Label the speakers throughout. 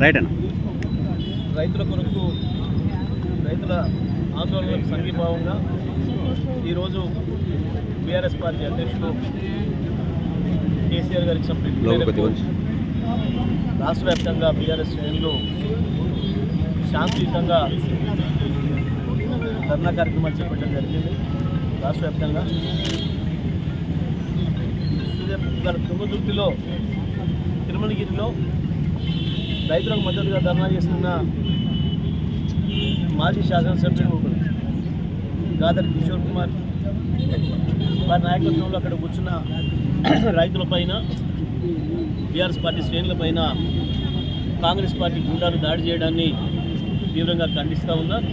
Speaker 1: Right అన్న
Speaker 2: రైతుల కొరకు రైతుల ఆందోళనలకు సంఘీభావంగా ఈరోజు బీఆర్ఎస్ పార్టీ అధ్యక్షులు కేసీఆర్ గారికి ఇచ్చిన రాష్ట్ర వ్యాప్తంగా బీఆర్ఎస్ శ్రేణులు శాంతియుతంగా ధర్నా కార్యక్రమాలు చేపట్టడం జరిగింది. రాష్ట్ర వ్యాప్తంగా. తుంగదుర్తిలో తిరుమలగిరిలో రైతులకు మద్దతుగా ధర్నా చేస్తున్న మాజీ శాసనసభ్యుడు గాదర్ కిషోర్ కుమార్ వారి నాయకత్వంలో అక్కడ కూర్చున్న రైతులపైన బీఆర్ఎస్ పార్టీ శ్రేణులపైన కాంగ్రెస్ పార్టీ గుండాలు దాడి చేయడాన్ని తీవ్రంగా ఖండిస్తూ ఉన్నారు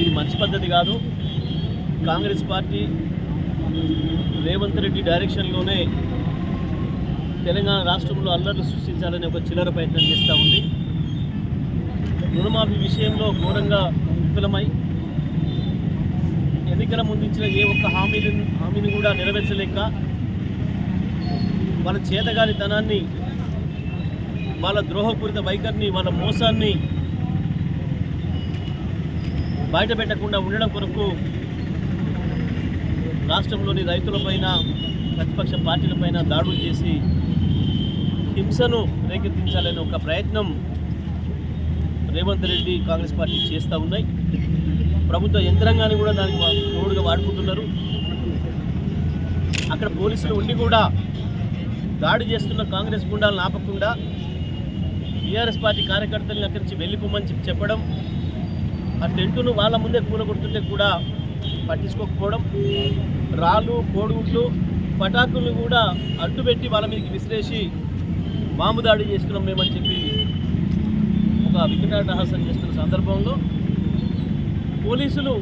Speaker 2: ఇది మంచి పద్ధతి కాదు. కాంగ్రెస్ పార్టీ రేవంత్ రెడ్డి డైరెక్షన్లోనే తెలంగాణ రాష్ట్రంలో అల్లర్లు సృష్టించాలని ఒక చిల్లర ప్రయత్నం చేస్తూ ఉంది. రుణమాఫీ విషయంలో ఘోరంగా విఫలమై ఎన్నికల ముందించిన ఏ ఒక్క హామీని హామీని కూడా నెరవేర్చలేక వాళ్ళ చేతగాని తనాన్ని వాళ్ళ ద్రోహపూరిత వైఖరిని వాళ్ళ మోసాన్ని బయట పెట్టకుండా ఉండడం కొరకు రాష్ట్రంలోని రైతులపైన ప్రతిపక్ష పార్టీలపైన దాడులు చేసి హింసను రేకెత్తించాలనే ఒక ప్రయత్నం రేవంత్ రెడ్డి కాంగ్రెస్ పార్టీ చేస్తూ ఉన్నాయి. ప్రభుత్వ యంత్రాంగాన్ని కూడా దానికి తోడుగా వాడుకుంటున్నారు. అక్కడ పోలీసులు ఉండి కూడా దాడి చేస్తున్న కాంగ్రెస్ గుండాలను ఆపకుండా టీఆర్ఎస్ పార్టీ కార్యకర్తలను అక్కడి నుంచి వెళ్ళిపోమని చెప్పి చెప్పడం ఆ టెంటును వాళ్ళ ముందే కూలగొడుతుంటే కూడా పట్టించుకోకపోవడం రాళ్ళు కోడిగుడ్లు పటాకులు కూడా అడ్డుపెట్టి వాళ్ళ మీదకి విసిరేసి బాంబు దాడి చేస్తున్నాం మేమని చెప్పి ఒక వికటాటహాసం చేస్తున్న సందర్భంలో పోలీసులు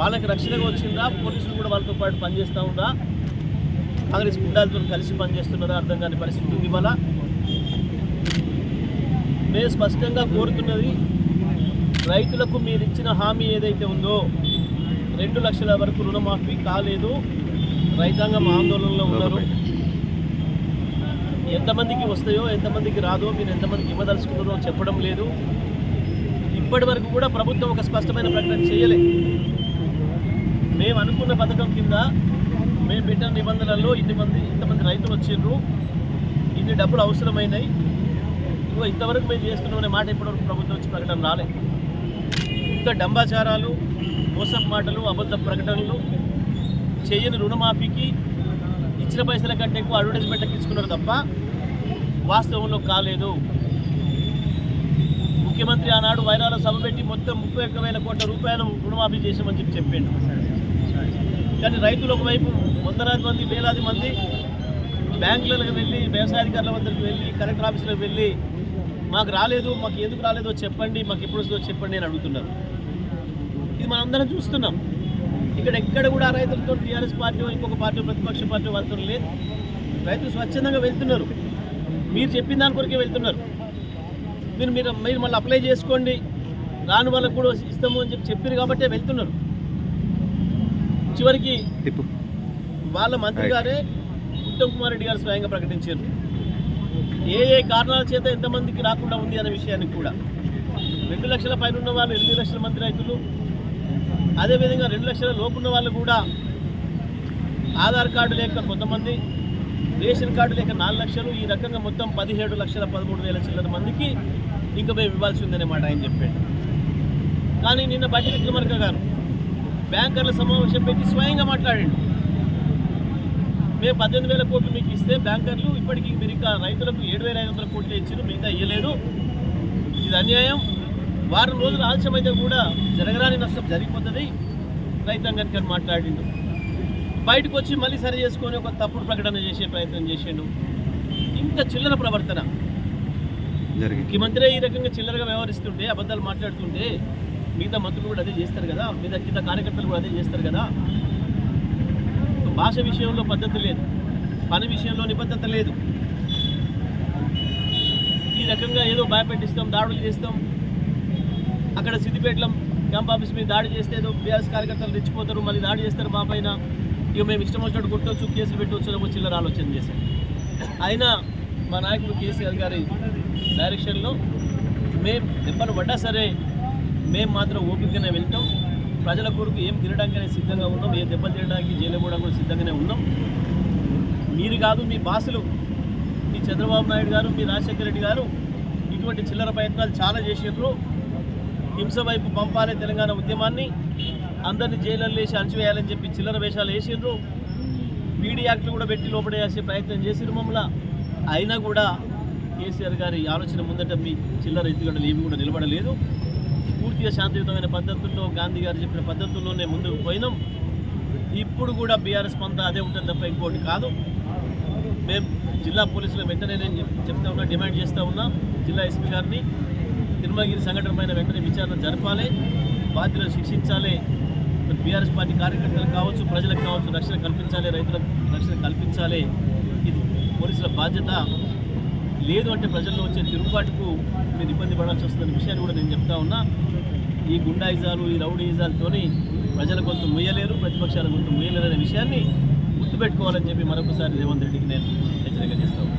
Speaker 2: వాళ్ళకి రక్షణగా వచ్చిందా? పోలీసులు కూడా వాళ్ళతో పాటు పనిచేస్తూ ఉందా? కాంగ్రెస్ గుండాలతో కలిసి పనిచేస్తున్నారా? అర్థం కాని పరిస్థితి ఉంది ఇవాళ. మేము స్పష్టంగా కోరుతున్నది రైతులకు మీరు ఇచ్చిన హామీ ఏదైతే ఉందో రెండు లక్షల వరకు రుణమాఫీ కాలేదు. రైతాంగం ఆందోళనలో ఉన్నారు. ఎంతమందికి వస్తాయో ఎంతమందికి రాదో మీరు ఎంతమందికి ఇవ్వదలుచుకున్నారో చెప్పడం లేదు. ఇప్పటి వరకు కూడా ప్రభుత్వం ఒక స్పష్టమైన ప్రకటన చేయలే. మేము అనుకున్న పథకం కింద మేము పెట్టిన నిబంధనల్లో ఇన్ని మంది ఇంతమంది రైతులు వచ్చిండ్రు ఇన్ని డబ్బులు అవసరమైనాయి. ఇంకో ఇంతవరకు మేము చేస్తున్నాం అనే మాట ఇప్పటివరకు ప్రభుత్వం వచ్చి ప్రకటన రాలే. ఇంకా డంబాచారాలు మోసం మాటలు అబద్ధ ప్రకటనలు చేయని రుణమాఫీకి ఇచ్చిన పైసల కంటే ఎక్కువ అడ్వర్టైజ్మెంట్కి ఇచ్చుకున్నారు తప్ప వాస్తవంలో కాలేదు. ముఖ్యమంత్రి ఆనాడు వైరాల సభ పెట్టి మొత్తం ముప్పై ఒక్క వేల కోట్ల రూపాయలు రుణమాఫీ చేసామని చెప్పి చెప్పిండు. కానీ రైతులు ఒకవైపు వందలాది మంది వేలాది మంది బ్యాంకులకు వెళ్ళి వ్యవసాయ అధికారుల వద్దకు వెళ్ళి కలెక్టర్ ఆఫీసులకు వెళ్ళి మాకు రాలేదు మాకు ఎందుకు రాలేదో చెప్పండి మాకు ఎప్పుడు వస్తుందో చెప్పండి అని అడుగుతున్నారు. ఇది మనందరం చూస్తున్నాం. ఇక్కడ ఎక్కడ కూడా రైతులతో టీఆర్ఎస్ పార్టీ ఇంకొక పార్టీ ప్రతిపక్ష పార్టీ వాళ్ళతో లేదు. రైతులు స్వచ్ఛందంగా వెళ్తున్నారు. మీరు చెప్పిన దాని కొరకే వెళ్తున్నారు. మీరు మీరు మీరు మళ్ళీ అప్లై చేసుకోండి. రాని వాళ్ళకు కూడా ఇస్తాము అని చెప్పి చెప్పారు కాబట్టే వెళ్తున్నారు. చివరికి వాళ్ళ మంత్రి గారే ఉత్తమ్ కుమార్ రెడ్డి గారు స్వయంగా ప్రకటించారు. ఏ ఏ కారణాల చేత ఎంతమందికి రాకుండా ఉంది అనే విషయానికి కూడా. రెండు లక్షల పైన ఉన్న వాళ్ళు ఎనిమిది లక్షల మంది రైతులు అదేవిధంగా రెండు లక్షల లోపున్న వాళ్ళు కూడా ఆధార్ కార్డు లేక కొంతమంది రేషన్ కార్డు లేక నాలుగు లక్షలు ఈ రకంగా మొత్తం పదిహేడు లక్షల పదమూడు వేల చిల్లర మందికి ఇంకా మేము ఇవ్వాల్సి ఉందనేమాట ఆయన చెప్పాడు. కానీ నిన్న బట్టి విక్రమార్క గారు బ్యాంకర్ల సమావేశం పెట్టి స్వయంగా మాట్లాడండి. మేము పద్దెనిమిది వేల కోట్లు మీకు ఇస్తే బ్యాంకర్లు ఇప్పటికీ మీరు ఇంకా రైతులకు ఏడు వేల ఐదు వందల కోట్లు ఇచ్చారు మిగతా ఇవ్వలేదు ఇది అన్యాయం. వారం రోజులు ఆలస్యమైతే కూడా జరగరాని నష్టం జరిగిపోతుంది. రైతాంగానికి మాట్లాడిండు. బయటకు వచ్చి మళ్ళీ సరి చేసుకొని ఒక తప్పుడు ప్రకటన చేసే ప్రయత్నం చేసిండు. ఇంకా చిల్లర ప్రవర్తన. ముఖ్యమంత్రి ఈ రకంగా చిల్లరగా వ్యవహరిస్తుంటే అబద్ధాలు మాట్లాడుతుంటే మిగతా మంత్రులు కూడా అదే చేస్తారు కదా? మిగతా కింద కార్యకర్తలు కూడా అదే చేస్తారు కదా? భాష విషయంలో పద్ధతి లేదు. పని విషయంలో నిబద్ధత లేదు. ఈ రకంగా ఏదో భయపెట్టిస్తాం దాడులు చేస్తాం అక్కడ సిద్దిపేటలో క్యాంప్ ఆఫీస్ మీద దాడి చేస్తే ఏదో బీఆర్ఎస్ కార్యకర్తలు రెచ్చిపోతారు మళ్ళీ దాడి చేస్తారు మా పైన. ఇక మేము ఇష్టం వచ్చినట్టు కొట్టవచ్చు కేసులు పెట్టవచ్చు అని చిల్లర ఆలోచన చేశారు. అయినా మా నాయకుడు కేసీఆర్ గారి డైరెక్షన్లో మేము దెబ్బలు పడ్డా సరే మేము మాత్రం ఓపికగానే వెళ్తాం. ప్రజల కొరకు ఏం తినడానికనే సిద్ధంగా ఉన్నాం ఏ దెబ్బలు తినడానికి జైలు కూడా సిద్ధంగానే ఉన్నాం. మీరు కాదు మీ బాసులు మీ చంద్రబాబు నాయుడు గారు మీ రాజశేఖర రెడ్డి గారు ఇటువంటి చిల్లర ప్రయత్నాలు చాలా చేసిండ్రు హింస వైపు పంపాలే తెలంగాణ ఉద్యమాన్ని అందరినీ జైల్లో వేసి అణచివేయాలని చెప్పి చిల్లర వేషాలు వేసిండ్రు. పీడీ యాక్ట్లు కూడా పెట్టి లోపడేసే ప్రయత్నం చేసిండ్రు మమ్మల్ని. అయినా కూడా కేసీఆర్ గారి ఆలోచన ముందట మీ చిల్లర ఎత్తుగడలు ఏమి కూడా నిలబడలేదు. పూర్తిగా శాంతియుతమైన పద్ధతుల్లో గాంధీ గారు చెప్పిన పద్ధతుల్లోనే ముందుకు పోయినాం. ఇప్పుడు కూడా బీఆర్ఎస్ పంత అదే ఉంటుంది తప్ప ఇంకోటి కాదు. మేము జిల్లా పోలీసులు వెంటనే నేను చెప్- చెప్తా ఉన్నా డిమాండ్ చేస్తూ ఉన్నా జిల్లా ఎస్పీ గారిని తిరుమలగిరి సంఘటన పైన వెంటనే విచారణ జరపాలి. బాధ్యులను శిక్షించాలి. బీఆర్ఎస్ పార్టీ కార్యకర్తలకు కావచ్చు ప్రజలకు కావచ్చు రక్షణ కల్పించాలి రైతులకు రక్షణ కల్పించాలి. ఇది పోలీసుల బాధ్యత. లేదు అంటే ప్రజల్లో వచ్చే తిరుగుబాటుకు మీరు ఇబ్బంది పడాల్సి వస్తుందనే విషయాన్ని కూడా నేను చెప్తా ఉన్నా. ఈ గుండాయిజాలు ఈ రౌడీయిజాలతోని ప్రజల గొంతు ముయ్యలేరు ప్రతిపక్షాల గొంతు ముయ్యలేరు అనే విషయాన్ని గుర్తుపెట్టుకోవాలని చెప్పి మరొకసారి రేవంత్ రెడ్డికి నేను హెచ్చరిక చేస్తాను